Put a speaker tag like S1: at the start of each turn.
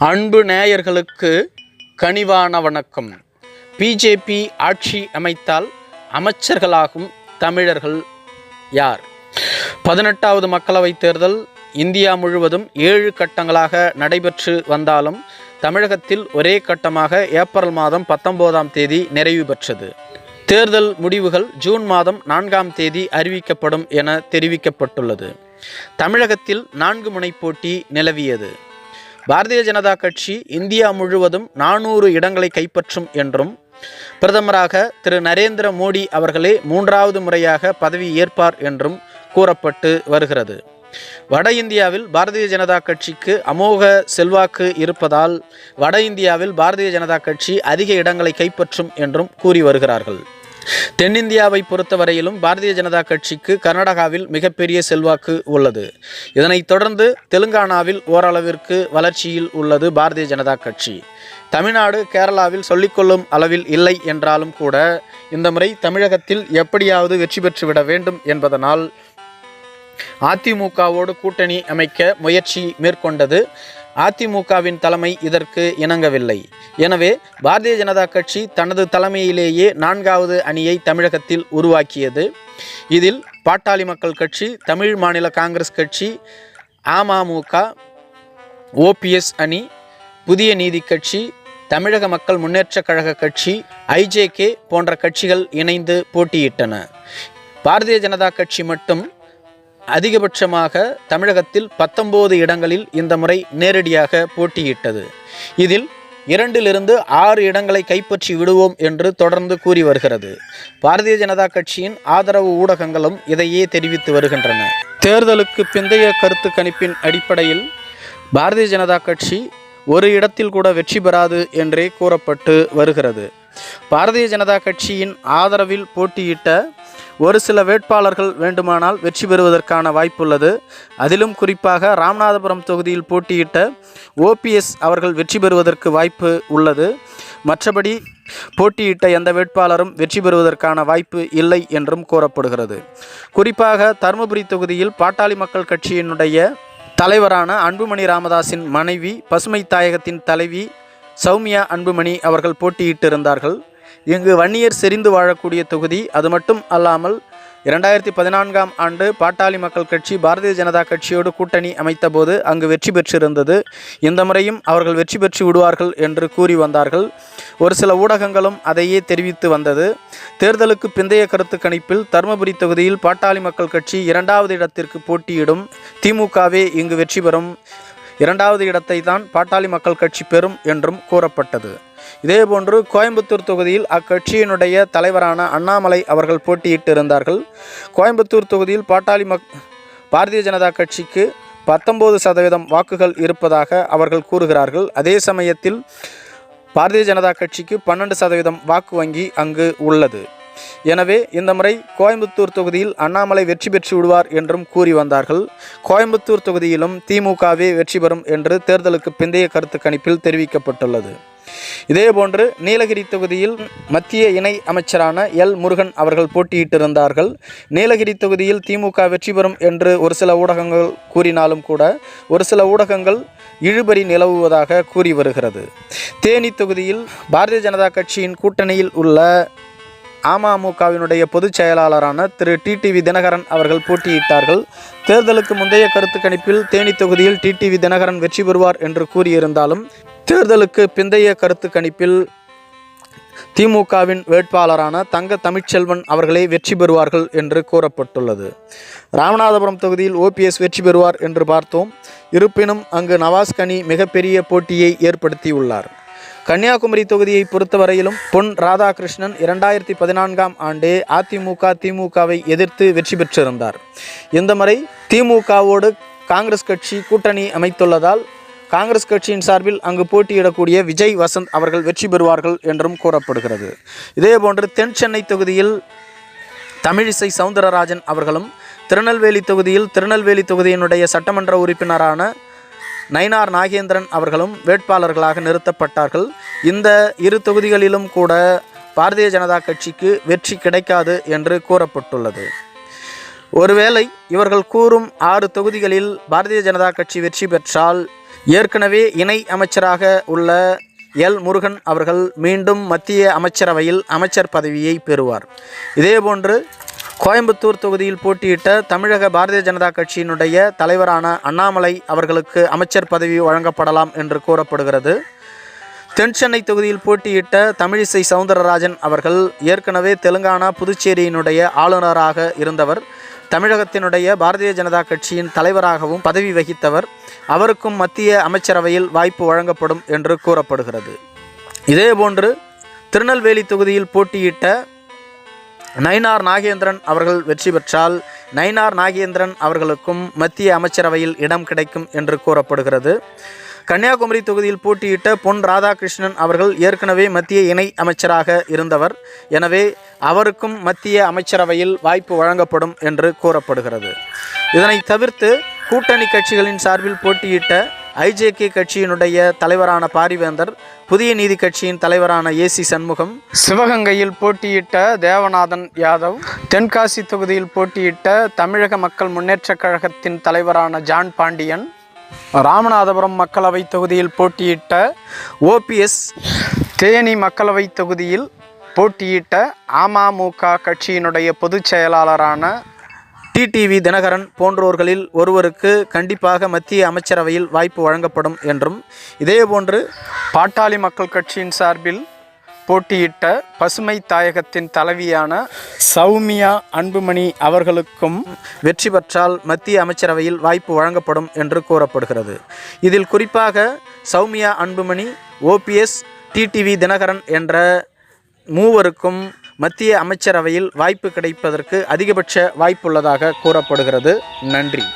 S1: அன்பு நேயர்களுக்கு கனிவான வணக்கம். பிஜேபி ஆட்சி அமைத்தால் அமைச்சர்களாகும் தமிழர்கள் யார்? பதினெட்டாவது மக்களவைத் தேர்தல் இந்தியா முழுவதும் ஏழு கட்டங்களாக நடைபெற்று வந்தாலும் தமிழகத்தில் ஒரே கட்டமாக ஏப்ரல் மாதம் பத்தொன்பதாம் தேதி நிறைவு பெற்றது. தேர்தல் முடிவுகள் ஜூன் மாதம் நான்காம் தேதி அறிவிக்கப்படும் என தெரிவிக்கப்பட்டுள்ளது. தமிழகத்தில் நான்கு முனை போட்டி நிலவியது. பாரதிய ஜனதா கட்சி இந்தியா முழுவதும் நானூறு இடங்களை கைப்பற்றும் என்றும் பிரதமராக திரு நரேந்திர மோடி அவர்களே மூன்றாவது முறையாக பதவி ஏற்பார் என்றும் கூறப்பட்டு வருகிறது. வட இந்தியாவில் பாரதிய ஜனதா கட்சிக்கு அமோக செல்வாக்கு இருப்பதால் வட இந்தியாவில் பாரதிய ஜனதா கட்சி அதிக இடங்களை கைப்பற்றும் என்றும் கூறி வருகிறார்கள். தென்னிந்தியாவை பொறுத்தவரையிலும் பாரதிய ஜனதா கட்சிக்கு கர்நாடகாவில் மிகப்பெரிய செல்வாக்கு உள்ளது. இதனைத் தொடர்ந்து தெலுங்கானாவில் ஓரளவிற்கு வளர்ச்சியில் உள்ளது பாரதிய ஜனதா கட்சி. தமிழ்நாடு கேரளாவில் சொல்லிக்கொள்ளும் அளவில் இல்லை என்றாலும் கூட இந்த முறை தமிழகத்தில் எப்படியாவது வெற்றி பெற்றுவிட வேண்டும் என்பதனால் அதிமுகவோடு கூட்டணி அமைக்க முயற்சி மேற்கொண்டது அதிமுகவின் தலைமை இதற்கு இணங்கவில்லை. எனவே பாரதிய ஜனதா கட்சி தனது தலைமையிலேயே நான்காவது அணியை தமிழகத்தில் உருவாக்கியது. இதில் பாட்டாளி மக்கள் கட்சி தமிழ் மாநில காங்கிரஸ் கட்சி அமமுக ஓபிஎஸ் அணி புதிய நீதி கட்சி தமிழக மக்கள் முன்னேற்றக் கழக கட்சி ஐஜேகே போன்ற கட்சிகள் இணைந்து போட்டியிட்டன. பாரதிய ஜனதா கட்சி மட்டும் அதிகபட்சமாக தமிழகத்தில் பத்தொன்பது இடங்களில் இந்த முறை நேரடியாக போட்டியிட்டது. இதில் இரண்டிலிருந்து ஆறு இடங்களை கைப்பற்றி விடுவோம் என்று தொடர்ந்து கூறி வருகிறது. பாரதிய ஜனதா கட்சியின் ஆதரவு ஊடகங்களும் இதையே தெரிவித்து வருகின்றன. தேர்தலுக்கு பிந்தைய கருத்து கணிப்பின் அடிப்படையில் பாரதிய ஜனதா கட்சி ஒரு இடத்தில் கூட வெற்றி பெறாது என்றே கூறப்பட்டு வருகிறது. பாரதிய ஜனதா கட்சியின் ஆதரவில் போட்டியிட்ட ஒரு சில வேட்பாளர்கள் வேண்டுமானால் வெற்றி பெறுவதற்கான வாய்ப்புள்ளது. அதிலும் குறிப்பாக ராமநாதபுரம் தொகுதியில் போட்டியிட்ட ஓபிஎஸ் அவர்கள் வெற்றி பெறுவதற்கு வாய்ப்பு உள்ளது. மற்றபடி போட்டியிட்ட எந்த வேட்பாளரும் வெற்றி பெறுவதற்கான வாய்ப்பு இல்லை என்றும் கூறப்படுகிறது. குறிப்பாக தருமபுரி தொகுதியில் பாட்டாளி மக்கள் கட்சியினுடைய தலைவரான அன்புமணி ராமதாஸின் மனைவி பசுமை தாயகத்தின் தலைவி சௌமியா அன்புமணி அவர்கள் போட்டியிட்டிருந்தார்கள். இங்கு வன்னியர் செறிந்து வாழக்கூடிய தொகுதி அது மட்டும் அல்லாமல் இரண்டாயிரத்தி பதினான்காம் ஆண்டு பாட்டாளி மக்கள் கட்சி பாரதிய ஜனதா கட்சியோடு கூட்டணி அமைத்தபோது அங்கு வெற்றி பெற்றிருந்தது. இந்த முறையும் அவர்கள் வெற்றி பெற்று விடுவார்கள் என்று கூறி வந்தார்கள். ஒரு சில ஊடகங்களும் அதையே தெரிவித்து வந்தது. தேர்தலுக்கு பிந்தைய கருத்து கணிப்பில் தருமபுரி தொகுதியில் பாட்டாளி மக்கள் கட்சி இரண்டாவது இடத்திற்கு போட்டியிடும் திமுகவே இங்கு வெற்றி பெறும். இரண்டாவது இடத்தை தான் பாட்டாளி மக்கள் கட்சி பெறும் என்றும் கூறப்பட்டது. இதேபோன்று கோயம்புத்தூர் தொகுதியில் அக்கட்சியினுடைய தலைவரான அண்ணாமலை அவர்கள் போட்டியிட்டு இருந்தார்கள் கோயம்புத்தூர் தொகுதியில் பாட்டாளி மக் பாரதிய ஜனதா கட்சிக்கு பத்தொன்பது சதவீதம் வாக்குகள் இருப்பதாக அவர்கள் கூறுகிறார்கள். அதே சமயத்தில் பாரதிய ஜனதா கட்சிக்கு பன்னெண்டு சதவீதம் வாக்கு வங்கி அங்கு உள்ளது. எனவே இந்த முறை கோயம்புத்தூர் தொகுதியில் அண்ணாமலை வெற்றி பெற்று விடுவார் என்றும் கூறி வந்தார்கள். கோயம்புத்தூர் தொகுதியிலும் திமுகவே வெற்றி பெறும் என்று தேர்தலுக்கு பிந்தைய கருத்து கணிப்பில் தெரிவிக்கப்பட்டுள்ளது. இதேபோன்று நீலகிரி தொகுதியில் மத்திய இணை அமைச்சரான எல் முருகன் அவர்கள் போட்டியிட்டிருந்தார்கள். நீலகிரி தொகுதியில் திமுக வெற்றி பெறும் என்று ஒரு சில ஊடகங்கள் கூறினாலும் கூட ஒரு சில ஊடகங்கள் இழுபறி நிலவுவதாக கூறி வருகிறது. தேனி தொகுதியில் பாரதிய ஜனதா கட்சியின் கூட்டணியில் உள்ள அமமுகவினுடைய பொதுச் செயலாளரான திரு. டிடிவி தினகரன் அவர்கள் போட்டியிட்டார்கள். தேர்தலுக்கு முந்தைய கருத்து கணிப்பில் தேனி தொகுதியில் டிடிவி தினகரன் வெற்றி பெறுவார் என்று கூறியிருந்தாலும் தேர்தலுக்கு பிந்தைய கருத்து கணிப்பில் திமுகவின் வேட்பாளரான தங்க தமிழ்ச்செல்வன் அவர்களே வெற்றி பெறுவார்கள் என்று கூறப்பட்டுள்ளது. ராமநாதபுரம் தொகுதியில் ஓபிஎஸ் வெற்றி பெறுவார் என்று பார்த்தோம். இருப்பினும் அங்கு நவாஸ் கனி மிகப்பெரிய போட்டியை ஏற்படுத்தியுள்ளார். கன்னியாகுமரி தொகுதியை பொறுத்தவரையிலும் பொன் ராதாகிருஷ்ணன் இரண்டாயிரத்தி பதினான்காம் ஆண்டே அதிமுக திமுகவை எதிர்த்து வெற்றி பெற்றிருந்தார். இந்த முறை திமுகவோடு காங்கிரஸ் கட்சி கூட்டணி அமைத்துள்ளதால் காங்கிரஸ் கட்சியின் சார்பில் அங்கு போட்டியிடக்கூடிய விஜய் வசந்த் அவர்கள் வெற்றி பெறுவார்கள் என்றும் கூறப்படுகிறது. இதேபோன்று தென் சென்னை தொகுதியில் தமிழிசை சவுந்தரராஜன் அவர்களும் திருநெல்வேலி தொகுதியில் திருநெல்வேலி தொகுதியினுடைய சட்டமன்ற உறுப்பினரான நயினார் நாகேந்திரன் அவர்களும் வேட்பாளர்களாக நிறுத்தப்பட்டார்கள். இந்த இரு தொகுதிகளிலும் கூட பாரதிய ஜனதா கட்சிக்கு வெற்றி கிடைக்காது என்று கூறப்பட்டுள்ளது. ஒருவேளை இவர்கள் கூறும் ஆறு தொகுதிகளில் பாரதிய ஜனதா கட்சி வெற்றி பெற்றால் ஏற்கனவே இணை அமைச்சராக உள்ள எல். முருகன் அவர்கள் மீண்டும் மத்திய அமைச்சரவையில் அமைச்சர் பதவியை பெறுவார். இதேபோன்று கோயம்புத்தூர் தொகுதியில் போட்டியிட்ட தமிழக பாரதிய ஜனதா கட்சியினுடைய தலைவரான அண்ணாமலை அவர்களுக்கு அமைச்சர் பதவி வழங்கப்படலாம் என்று கூறப்படுகிறது. தென் சென்னை தொகுதியில் போட்டியிட்ட தமிழிசை சவுந்தரராஜன் அவர்கள் ஏற்கனவே தெலுங்கானா புதுச்சேரியினுடைய ஆளுநராக இருந்தவர். தமிழகத்தினுடைய பாரதிய ஜனதா கட்சியின் தலைவராகவும் பதவி வகித்தவர். அவருக்கும் மத்திய அமைச்சரவையில் வாய்ப்பு வழங்கப்படும் என்று கூறப்படுகிறது. இதேபோன்று திருநெல்வேலி தொகுதியில் போட்டியிட்ட நயினார் நாகேந்திரன் அவர்கள் வெற்றி பெற்றால் நயினார் நாகேந்திரன் அவர்களுக்கும் மத்திய அமைச்சரவையில் இடம் கிடைக்கும் என்று கூறப்படுகிறது. கன்னியாகுமரி தொகுதியில் போட்டியிட்ட பொன் ராதாகிருஷ்ணன் அவர்கள் ஏற்கனவே மத்திய இணை அமைச்சராக இருந்தவர். எனவே அவருக்கும் மத்திய அமைச்சரவையில் வாய்ப்பு வழங்கப்படும் என்று கூறப்படுகிறது. இதனை தவிர்த்து கூட்டணி கட்சிகளின் சார்பில் போட்டியிட்ட ஐஜேகே கட்சியினுடைய தலைவரான பாரிவேந்தர் புதிய நீதி கட்சியின் தலைவரான ஏசி சண்முகம் சிவகங்கையில் போட்டியிட்ட தேவநாதன் யாதவ் தென்காசி தொகுதியில் போட்டியிட்ட தமிழக மக்கள் முன்னேற்றக் கழகத்தின் தலைவரான ஜான் பாண்டியன் ராமநாதபுரம் மக்களவை தொகுதியில் போட்டியிட்ட ஓபிஎஸ் தேனி மக்களவை தொகுதியில் போட்டியிட்ட அமமுக கட்சியினுடைய பொதுச் செயலாளரான டிடிவி தினகரன் போன்றோர்களில் ஒருவருக்கு கண்டிப்பாக மத்திய அமைச்சரவையில் வாய்ப்பு வழங்கப்படும் என்றும் இதேபோன்று பாட்டாளி மக்கள் கட்சியின் சார்பில் போட்டியிட்ட பசுமை தாயகத்தின் தலைவியான சௌமியா அன்புமணி அவர்களுக்கும் வெற்றி பெற்றால் மத்திய அமைச்சரவையில் வாய்ப்பு வழங்கப்படும் என்று கூறப்படுகிறது. இதில் குறிப்பாக சௌமியா அன்புமணி ஓபிஎஸ் டிடிவி தினகரன் என்ற மூவருக்கும் மத்திய அமைச்சரவையில் வாய்ப்பு கிடைப்பதற்கு அதிகபட்ச வாய்ப்புள்ளதாக கூறப்படுகிறது. நன்றி.